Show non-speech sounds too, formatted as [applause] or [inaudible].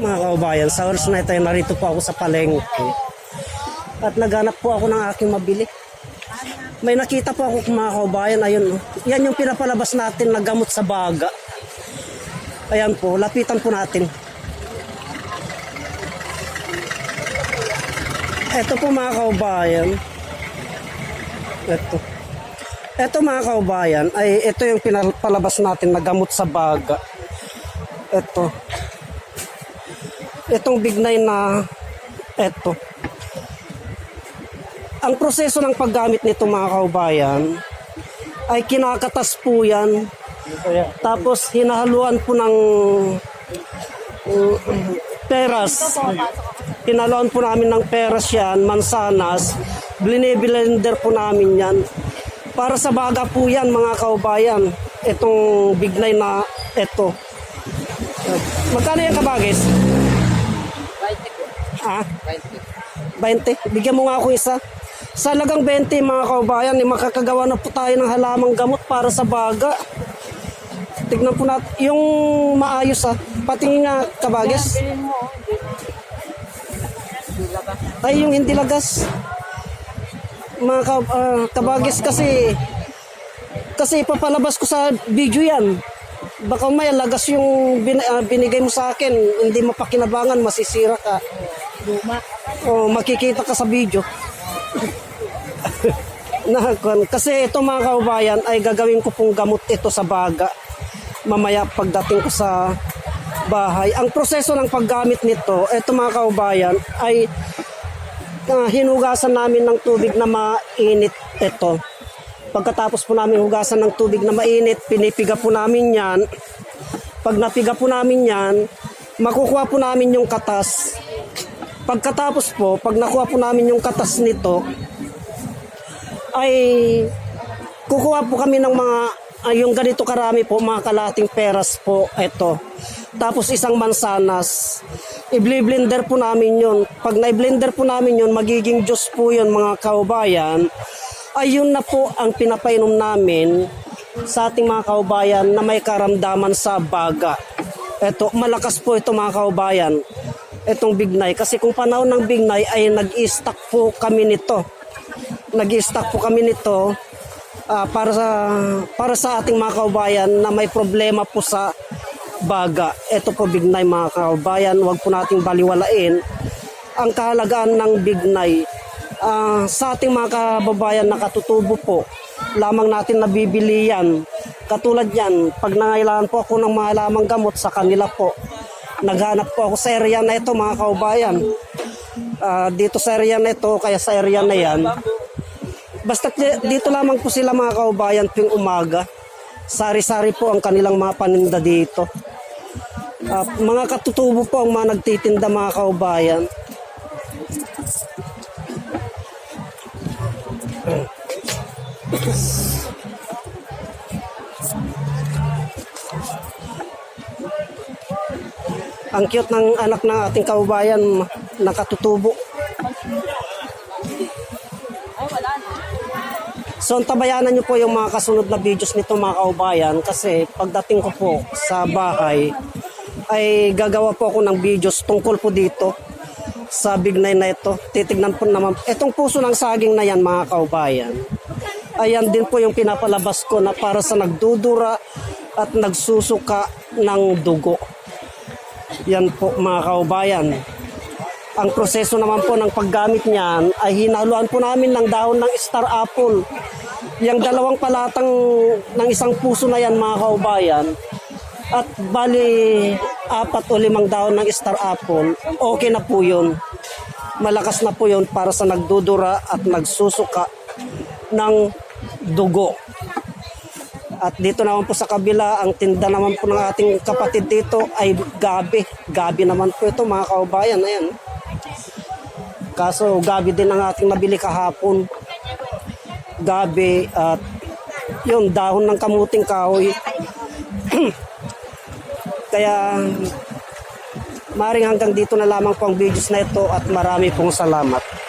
Mga kaubayan, sa oras na ito ay narito po ako sa palengke. At naghanap po ako ng aking mabili. May nakita po ako mga kaubayan, ayun. oh. Yan yung pinapalabas natin na gamot sa baga. Ayan po, lapitan po natin. Ito po mga kaubayan. Ito. Ito mga kaubayan, ay ito yung pinapalabas natin na gamot sa baga. Ito. Itong bignay na ito. Ang proseso ng paggamit nito mga kaubayan ay kinakatas po yan. Tapos hinahaluan po ng uh, peras. Hinahaluan po namin ng peras yan, mansanas. Bliniblender po namin yan. Para sa baga po yan mga kaubayan. Itong bignay na ito. Magkano yung kabagis? Ah, 20. Bigyan mo nga ako isa. Sa lagang 20 mga kaubayan, eh, makakagawa na po tayo ng halamang gamot para sa baga. Tignan po natin. Yung maayos ah. Patingin nga kabagis. Ay, yung hindi lagas. Mga ka, ah, kabagis kasi kasi papalabas ko sa video yan. Baka may lagas yung bin, ah, binigay mo sa akin. Hindi mo pakinabangan, masisira ka. Luma. O makikita ka sa video. [laughs] na, kasi ito mga kaubayan ay gagawin ko pong gamot ito sa baga. Mamaya pagdating ko sa bahay. Ang proseso ng paggamit nito, ito mga kaubayan ay ah, hinugasan namin ng tubig na mainit ito. Pagkatapos po namin hugasan ng tubig na mainit, pinipiga po namin yan. Pag napiga po namin yan, makukuha po namin yung katas. Pagkatapos po, pag nakuha po namin yung katas nito, ay kukuha po kami ng mga ay, yung ganito karami po, mga kalating peras po, ito. Tapos isang mansanas. I-blender po namin yun. Pag na-blender po namin yun, magiging juice po yun mga kaubayan. Ayun na po ang pinapainom namin sa ating mga kaubayan na may karamdaman sa baga. Ito, malakas po ito mga kaubayan. Itong bignay. Kasi kung panahon ng bignay ay nag-i-stack po kami nito. Nag-i-stack po kami nito ah, para sa para sa ating mga kaubayan na may problema po sa baga. Ito po bignay mga kaubayan, huwag po nating baliwalain ang kahalagaan ng bignay. Ah, sa ating mga kababayan na katutubo po, lamang natin nabibili yan. Katulad yan, pag nangailangan po ako ng mga lamang gamot sa kanila po, naghanap po ako sa area na ito mga kaubayan. Ah, dito sa area na ito, kaya sa area na yan, Basta dito lamang po sila mga kaubayan tuwing umaga. Sari-sari po ang kanilang mga paninda dito. Ah, mga katutubo po ang mga nagtitinda mga kaubayan. Ang cute ng anak ng ating kaubayan, nakatutubo. So, tabayanan nyo po yung mga kasunod na videos nito mga kaubayan kasi pagdating ko po sa bahay ay gagawa po ako ng videos tungkol po dito sa bignay na ito. Titignan po naman. Itong puso ng saging na yan mga kaubayan. Ayan din po yung pinapalabas ko na para sa nagdudura at nagsusuka ng dugo. Yan po mga kaubayan. Ang proseso naman po ng paggamit niyan ay hinaluan po namin ng dahon ng star apple. Yung dalawang palatang ng isang puso na yan mga kaubayan at bali apat o limang dahon ng star apple, okay na po yun. Malakas na po yun para sa nagdudura at nagsusuka ng dugo. At dito naman po sa kabila, ang tinda naman po ng ating kapatid dito ay gabi. Gabi naman po ito mga kaubayan. Ayan. Kaso gabi din ang ating nabili kahapon. Gabi at yun, dahon ng kamuting kahoy. [clears throat] Kaya maring hanggang dito na lamang po ang videos na ito at marami pong salamat.